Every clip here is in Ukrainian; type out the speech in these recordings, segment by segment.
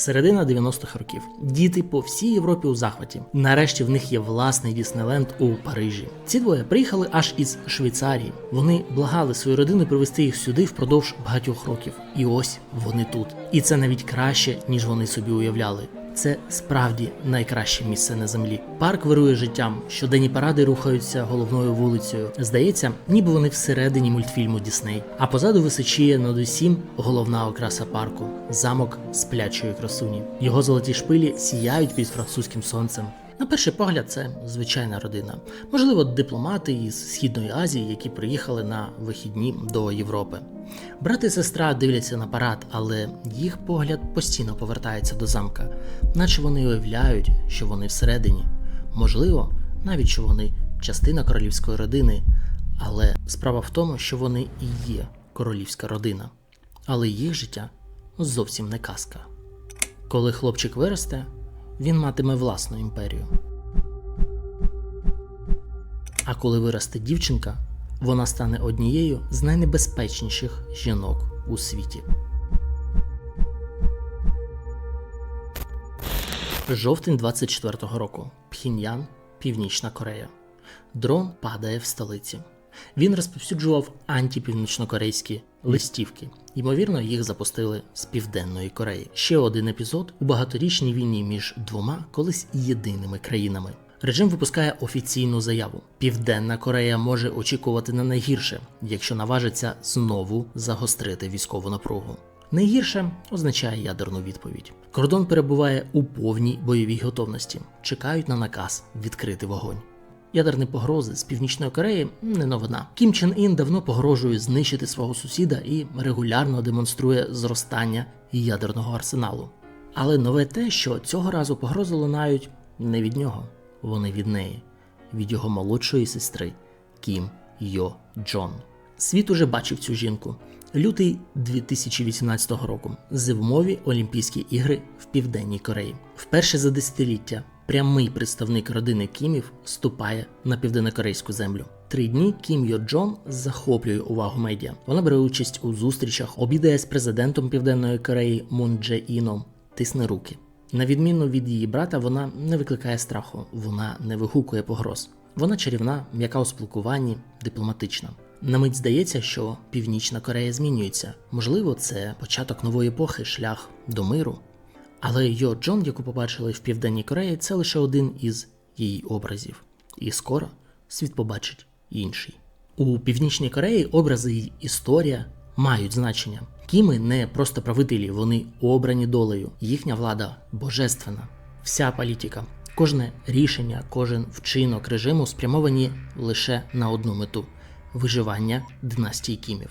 Середина 90-х років. Діти по всій Європі у захваті. Нарешті в них є власний Діснейленд у Парижі. Ці двоє приїхали аж із Швейцарії. Вони благали свою родину привезти їх сюди впродовж багатьох років. І ось вони тут. І це навіть краще, ніж вони собі уявляли. Це справді найкраще місце на землі. Парк вирує життям. Щоденні паради рухаються головною вулицею. Здається, ніби вони всередині мультфільму Дісней. А позаду височіє над усім головна окраса парку замок сплячої красуні. Його золоті шпилі сіяють під французьким сонцем. На перший погляд, це звичайна родина. Можливо, дипломати із Східної Азії, які приїхали на вихідні до Європи. Брат і сестра дивляться на парад, але їх погляд постійно повертається до замка, наче вони уявляють, що вони всередині. Можливо, навіть що вони частина королівської родини, але справа в тому, що вони і є королівська родина. Але їх життя зовсім не казка. Коли хлопчик виросте, він матиме власну імперію. А коли виросте дівчинка, вона стане однією з найнебезпечніших жінок у світі. Жовтень 24-го року. Пхіньян, Північна Корея. Дрон падає в столиці. Він розповсюджував антипівнічнокорейські листівки. Ймовірно, їх запустили з Південної Кореї. Ще один епізод у багаторічній війні між двома колись єдиними країнами. Режим випускає офіційну заяву. Південна Корея може очікувати на найгірше, якщо наважиться знову загострити військову напругу. Найгірше означає ядерну відповідь. Кордон перебуває у повній бойовій готовності. Чекають на наказ відкрити вогонь. Ядерні погрози з Північної Кореї не новина. Кім Чен Ін давно погрожує знищити свого сусіда і регулярно демонструє зростання ядерного арсеналу. Але нове те, що цього разу погрози лунають не від нього, вони від неї, від його молодшої сестри Кім Йо Джон. Світ уже бачив цю жінку. Лютий 2018 року. Зимові Олімпійські ігри в Південній Кореї. Вперше за десятиліття прямий представник родини Кімів ступає на південнокорейську землю. Три дні Кім Йо Джон захоплює увагу медіа. Вона бере участь у зустрічах, обідає з президентом Південної Кореї Мун Дже Іном, тисне руки. На відміну від її брата, вона не викликає страху, вона не вигукує погроз. Вона чарівна, м'яка у спілкуванні, дипломатична. На мить здається, що Північна Корея змінюється. Можливо, це початок нової епохи, шлях до миру. Але Йо Джон, яку побачили в Південній Кореї, це лише один із її образів. І скоро світ побачить інший. У Північній Кореї образи і історія мають значення. Кіми не просто правителі, вони обрані долею. Їхня влада божественна. Вся політика, кожне рішення, кожен вчинок режиму спрямовані лише на одну мету виживання династії Кімів.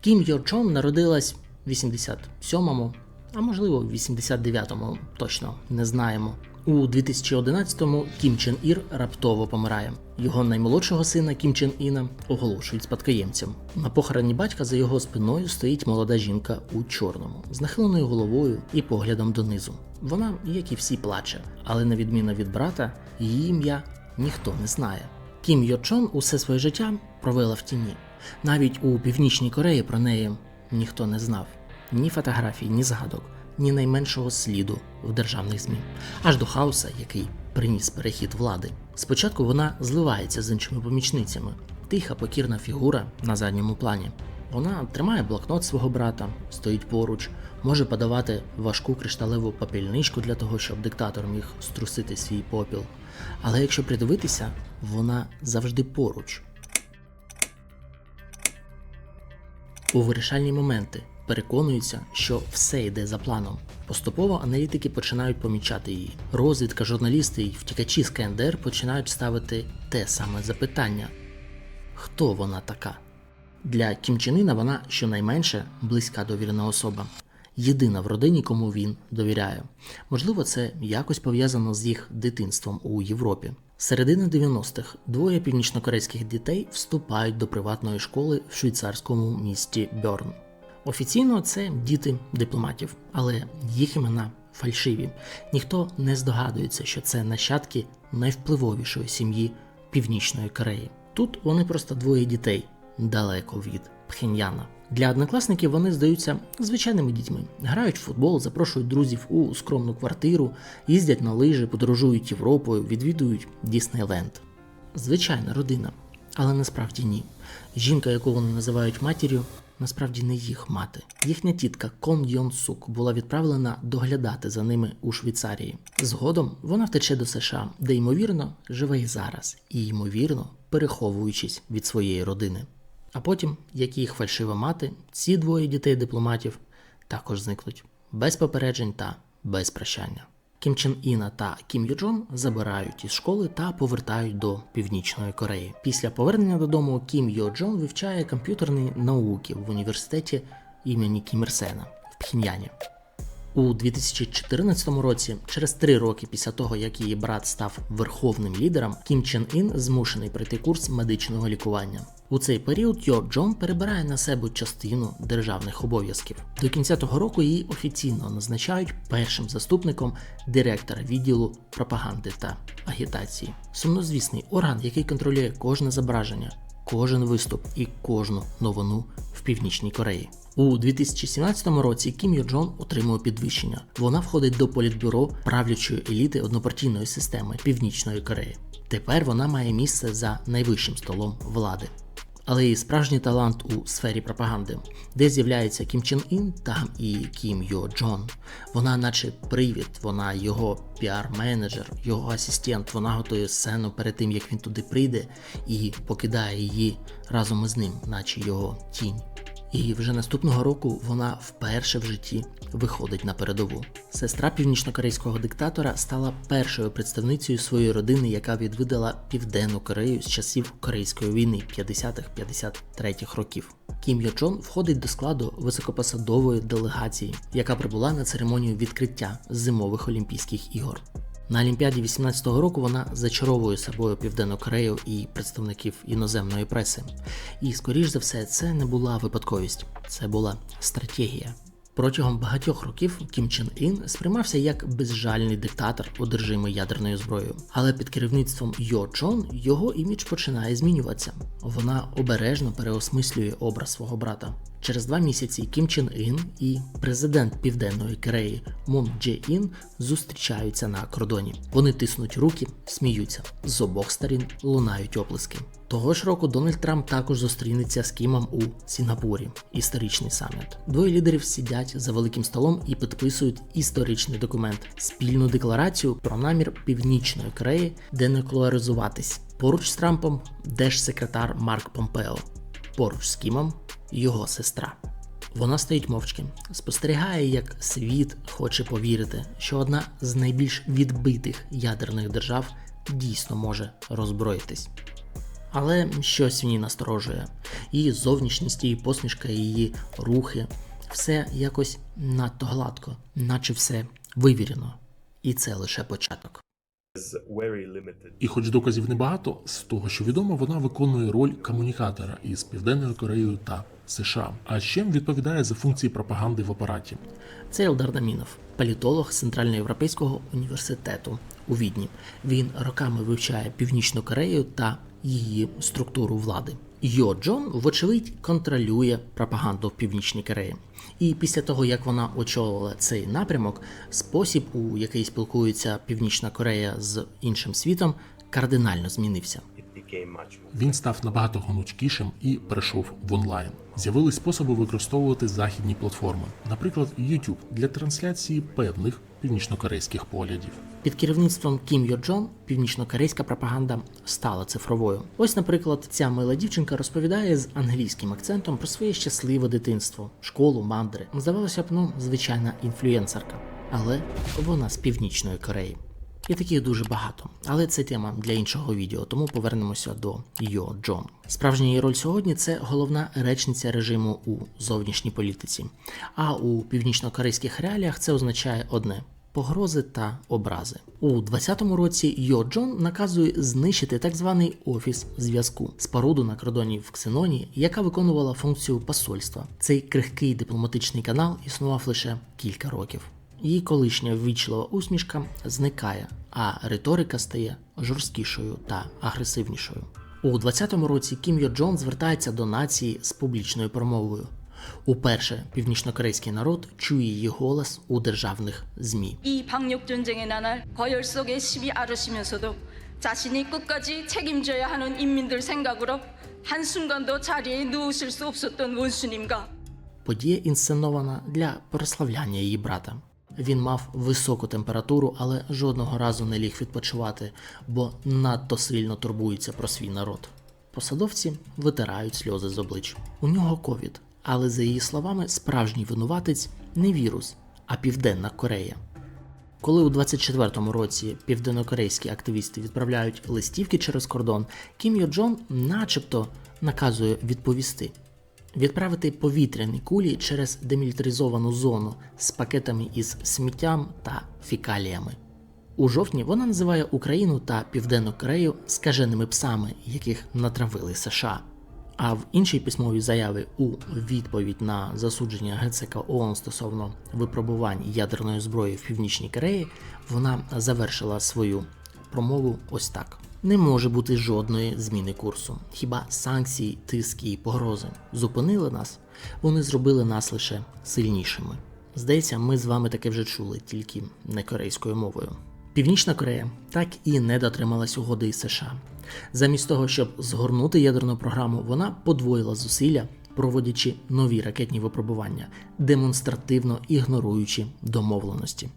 Кім Йо Чон народилась в 87-му, а можливо в 89-му, точно не знаємо. У 2011-му Кім Чен Ір раптово помирає. Його наймолодшого сина Кім Чен Іна оголошують спадкоємцем. На похороні батька за його спиною стоїть молода жінка у чорному, з нахиленою головою і поглядом донизу. Вона, як і всі, плаче, але на відміну від брата, її ім'я ніхто не знає. Кім Йо Чон усе своє життя провела в тіні. Навіть у Північній Кореї про неї ніхто не знав ні фотографій, ні згадок, ні найменшого сліду в державних ЗМІ, аж до хаоса, який приніс перехід влади. Спочатку вона зливається з іншими помічницями, тиха, покірна фігура на задньому плані. Вона тримає блокнот свого брата, стоїть поруч, може подавати важку кришталеву попільничку для того, щоб диктатор міг струсити свій попіл. Але якщо придивитися, вона завжди поруч. У вирішальні моменти переконуються, що все йде за планом. Поступово аналітики починають помічати її. Розвідка, журналісти і втікачі з КНДР починають ставити те саме запитання: хто вона така? Для Кімчинина вона щонайменше близька довірена особа. Єдина в родині, кому він довіряє. Можливо, це якось пов'язано з їх дитинством у Європі. Середина 90-х двоє північнокорейських дітей вступають до приватної школи в швейцарському місті Бьорн. Офіційно це діти дипломатів, але їх імена фальшиві. Ніхто не здогадується, що це нащадки найвпливовішої сім'ї Північної Кореї. Тут вони просто двоє дітей, далеко від Пхеньяна. Для однокласників вони здаються звичайними дітьми, грають в футбол, запрошують друзів у скромну квартиру, їздять на лижі, подорожують Європою, відвідують Діснейленд. Звичайна родина, але насправді ні. Жінка, яку вони називають матір'ю, насправді не їх мати. Їхня тітка Кон Йон Сук була відправлена доглядати за ними у Швейцарії. Згодом вона втече до США, де ймовірно живе і зараз, і ймовірно переховуючись від своєї родини. А потім, як їх фальшива мати, ці двоє дітей дипломатів також зникнуть без попереджень та без прощання. Кім Чен Іна та Кім Юджон забирають із школи та повертають до Північної Кореї. Після повернення додому Кім Йоджон вивчає комп'ютерні науки в університеті імені Кім Ірсена в Пхеньяні. У 2014 році, через три роки після того, як її брат став верховним лідером, Кім Чен Ін змушений пройти курс медичного лікування. У цей період Йо Джон перебирає на себе частину державних обов'язків. До кінця того року її офіційно назначають першим заступником директора відділу пропаганди та агітації. Сумнозвісний орган, який контролює кожне зображення, кожен виступ і кожну новину в Північній Кореї. У 2017 році Кім Йо Джон отримує підвищення. Вона входить до політбюро правлячої еліти однопартійної системи Північної Кореї. Тепер вона має місце за найвищим столом влади. Але і справжній талант у сфері пропаганди, де з'являється Кім Чен Ін, там і Кім Йо Джон. Вона, наче привід, вона його піар-менеджер, його асистент. Вона готує сцену перед тим, як він туди прийде, і покидає її разом із ним, наче його тінь. І вже наступного року вона вперше в житті виходить на передову. Сестра північнокорейського диктатора стала першою представницею своєї родини, яка відвідала Південну Корею з часів Корейської війни 50-53 років. Кім Йо Чон входить до складу високопосадової делегації, яка прибула на церемонію відкриття зимових Олімпійських ігор. На Олімпіаді 18-го року вона зачаровує собою Південну Корею і представників іноземної преси. І, скоріш за все, це не була випадковість, це була стратегія. Протягом багатьох років Кім Чен Ін сприймався як безжальний диктатор, одержимий ядерною зброєю. Але під керівництвом Йо Чон його імідж починає змінюватися. Вона обережно переосмислює образ свого брата. Через два місяці Кім Чен Ін і президент Південної Кореї Мун Дже Ін зустрічаються на кордоні. Вони тиснуть руки, сміються. З обох сторін лунають оплески. Того ж року Дональд Трамп також зустрінеться з Кімом у Сінгапурі. Історичний саміт. Двоє лідерів сидять за великим столом і підписують історичний документ спільну декларацію про намір Північної Кореї денуклеаризуватись. Поруч з Трампом держсекретар Марк Помпео. Поруч з Кімом його сестра. Вона стоїть мовчки, спостерігає, як світ хоче повірити, що одна з найбільш відбитих ядерних держав дійсно може роззброїтись. Але щось в ній насторожує. Її зовнішність, її посмішка, її рухи все якось надто гладко, наче все вивірено. І це лише початок. І хоч доказів небагато, з того, що відомо, вона виконує роль комунікатора із Південною Кореєю та США. А ще відповідає за функції пропаганди в апараті. Це Елдар Дамінов, політолог Центральноєвропейського університету у Відні. Він роками вивчає Північну Корею та її структуру влади. Йо Джон, вочевидь, контролює пропаганду в Північній Кореї. І після того, як вона очолила цей напрямок, спосіб, у який спілкується Північна Корея з іншим світом, кардинально змінився. Він став набагато гнучкішим і перейшов в онлайн. З'явились способи використовувати західні платформи, наприклад, YouTube для трансляції певних північнокорейських поглядів. Під керівництвом Кім Йо Джон північнокорейська пропаганда стала цифровою. Ось, наприклад, ця мила дівчинка розповідає з англійським акцентом про своє щасливе дитинство, школу, мандри. Здавалося б, ну, звичайна інфлюенсерка, але вона з північної Кореї. І таких дуже багато, але це тема для іншого відео, тому повернемося до Йо Джон. Справжня її роль сьогодні це головна речниця режиму у зовнішній політиці. А у північно-корейських реаліях це означає одне: погрози та образи. У 20-му році Йо Джон наказує знищити так званий офіс зв'язку споруду на кордоні в Ксеноні, яка виконувала функцію посольства. Цей крихкий дипломатичний канал існував лише кілька років. Її колишня ввічлива усмішка зникає, а риторика стає жорсткішою та агресивнішою. У 20-му році Кім Йо Джон звертається до нації з публічною промовою. Уперше північнокорейський народ чує її голос у державних ЗМІ. 이 방역 전쟁의 나날 거열 속에 시비 앓으시면서도 자신이 끝까지 책임져야 하는 인민들 생각으로 한순간도 자리에 누우실 수 없었던 원수님과 Подія інсценована для прославляння її брата. Він мав високу температуру, але жодного разу не ліг відпочивати, бо надто сильно турбується про свій народ. Посадовці витирають сльози з облич. У нього ковід, але за її словами, справжній винуватець не вірус, а Південна Корея. Коли у 24-му році південнокорейські активісти відправляють листівки через кордон, Кім Йо Джон начебто наказує відповісти. Відправити повітряні кулі через демілітаризовану зону з пакетами із сміттям та фікаліями. У жовтні вона називає Україну та Південну Корею скаженими псами, яких натравили США. А в іншій письмовій заяві у відповідь на засудження ГЦК ООН стосовно випробувань ядерної зброї в Північній Кореї вона завершила свою промову ось так: не може бути жодної зміни курсу. Хіба санкції, тиски і погрози зупинили нас? Вони зробили нас лише сильнішими. Здається, ми з вами таке вже чули, тільки не корейською мовою. Північна Корея так і не дотрималась угоди із США. Замість того, щоб згорнути ядерну програму, вона подвоїла зусилля, проводячи нові ракетні випробування, демонстративно ігноруючи домовленості.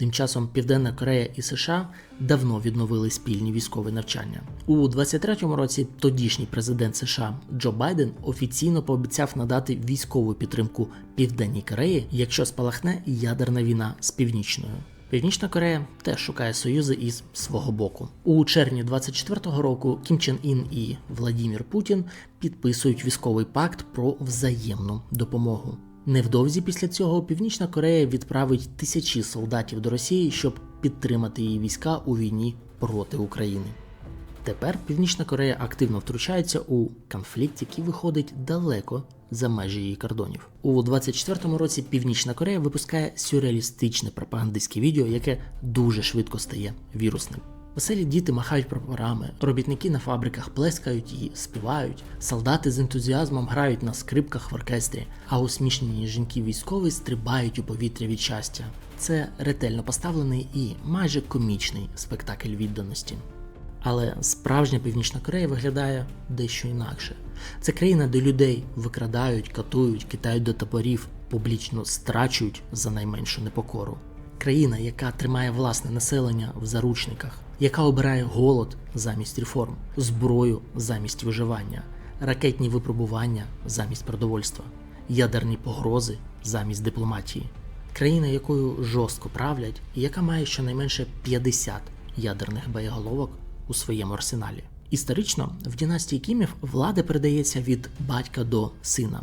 Тим часом Південна Корея і США давно відновили спільні військові навчання. У 23-му році тодішній президент США Джо Байден офіційно пообіцяв надати військову підтримку Південній Кореї, якщо спалахне ядерна війна з північною. Північна Корея теж шукає союзи із свого боку. У червні 24-го року Кім Чен Ін і Владімір Путін підписують військовий пакт про взаємну допомогу. Невдовзі після цього Північна Корея відправить тисячі солдатів до Росії, щоб підтримати її війська у війні проти України. Тепер Північна Корея активно втручається у конфлікт, який виходить далеко за межі її кордонів. У 24-му році Північна Корея випускає сюрреалістичне пропагандистське відео, яке дуже швидко стає вірусним. Веселі діти махають прапорами, робітники на фабриках плескають і співають, солдати з ентузіазмом грають на скрипках в оркестрі, а усмішнені жінки військові стрибають у повітря від щастя. Це ретельно поставлений і майже комічний спектакль відданості. Але справжня Північна Корея виглядає дещо інакше. Це країна, де людей викрадають, катують, кидають до топорів, публічно страчують за найменшу непокору. Країна, яка тримає власне населення в заручниках, яка обирає голод замість реформ, зброю замість виживання, ракетні випробування замість продовольства, ядерні погрози замість дипломатії. Країна, якою жорстко правлять, і яка має щонайменше 50 ядерних боєголовок у своєму арсеналі. Історично в династії Кімів влада передається від батька до сина,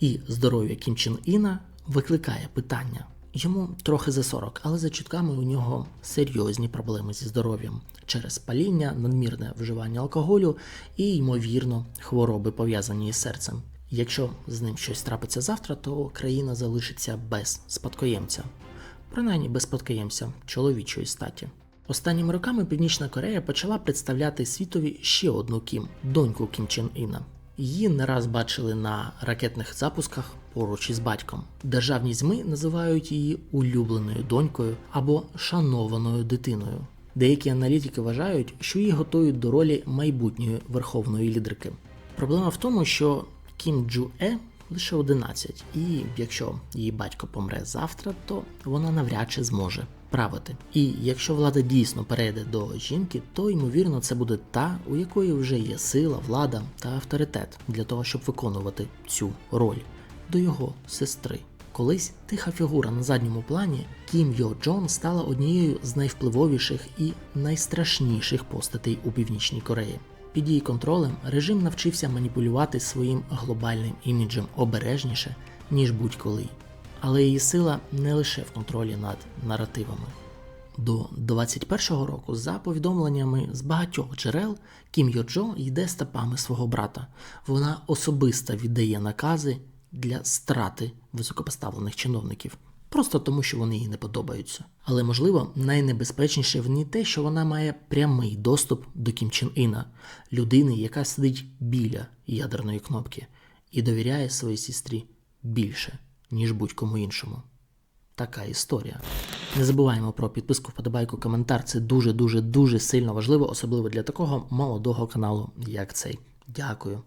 і здоров'я Кім Чен Іна викликає питання. Йому трохи за 40, але за чутками у нього серйозні проблеми зі здоров'ям через паління, надмірне вживання алкоголю і, ймовірно, хвороби пов'язані із серцем. Якщо з ним щось трапиться завтра, то країна залишиться без спадкоємця, принаймні без спадкоємця чоловічої статі. Останніми роками Північна Корея почала представляти світові ще одну Кім, доньку Кім Чен Іна. Її не раз бачили на ракетних запусках поруч із батьком. Державні зми називають її улюбленою донькою або шанованою дитиною. Деякі аналітики вважають, що її готують до ролі майбутньої верховної лідерки. Проблема в тому, що Кім Джу Е лише 11, і якщо її батько помре завтра, то вона навряд чи зможе правити. І якщо влада дійсно перейде до жінки, то ймовірно це буде та, у якої вже є сила, влада та авторитет для того, щоб виконувати цю роль до його сестри. Колись тиха фігура на задньому плані Кім Йо Джон стала однією з найвпливовіших і найстрашніших постатей у Північній Кореї. Під її контролем режим навчився маніпулювати своїм глобальним іміджем обережніше, ніж будь-коли. Але її сила не лише в контролі над наративами. До 21-го року, за повідомленнями з багатьох джерел, Кім Йо Джо йде стопами свого брата. Вона особисто віддає накази для страти високопоставлених чиновників, просто тому, що вони їй не подобаються. Але можливо, найнебезпечніше в ній те, що вона має прямий доступ до Кім Чен Іна, людини, яка сидить біля ядерної кнопки, і довіряє своїй сестрі більше, ніж будь-кому іншому. Така історія. Не забуваємо про підписку, вподобайку, коментар. Це дуже дуже дуже сильно важливо, особливо для такого молодого каналу, як цей. Дякую.